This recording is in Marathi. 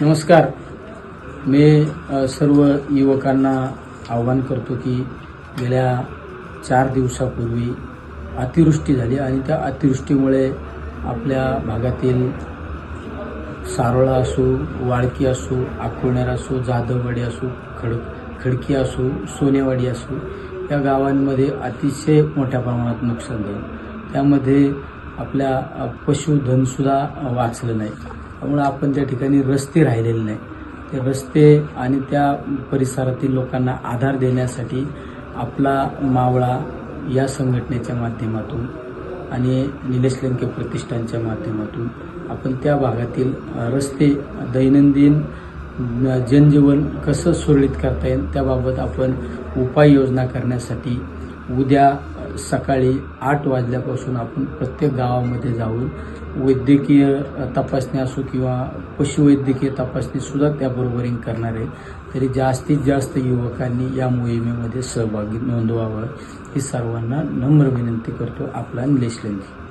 नमस्कार. मी सर्व युवकांना आव्हान करतो की गेल्या चार दिवसापूर्वी अतिवृष्टी झाली आणि त्या अतिवृष्टीमुळे आपल्या भागातील सारोळा असो वाळकी असो अकोणेर असो जाधववाडी असो खड खडकी असो सोनेवाडी असो या गावांमध्ये अतिशय मोठ्या प्रमाणात नुकसान झालं. त्यामध्ये आपल्या पशुधनसुद्धा वाचलं नाही. त्यामुळे आपण त्या ठिकाणी रस्ते राहिलेले नाही. ते रस्ते आणि त्या परिसरातील लोकांना आधार देण्यासाठी आपला मावळा या संघटनेच्या माध्यमातून आणि निलेश लंके प्रतिष्ठानच्या माध्यमातून आपण त्या भागातील रस्ते दैनंदिन जनजीवन कसं सुरळीत करता येईल त्याबाबत आपण उपाययोजना करण्यासाठी उद्या सकाळी आठ वाजल्यापासून आपण प्रत्येक गावामध्ये जाऊन वैद्यकीय तपासणी असो किंवा पशुवैद्यकीय तपासणीसुद्धा सुद्धा करणार आहे. तरी जास्तीत जास्त युवकांनी या मोहिमेमध्ये सहभागी नोंदवावं ही सर्वांना नम्र विनंती करतो. आपला निलेश लंके.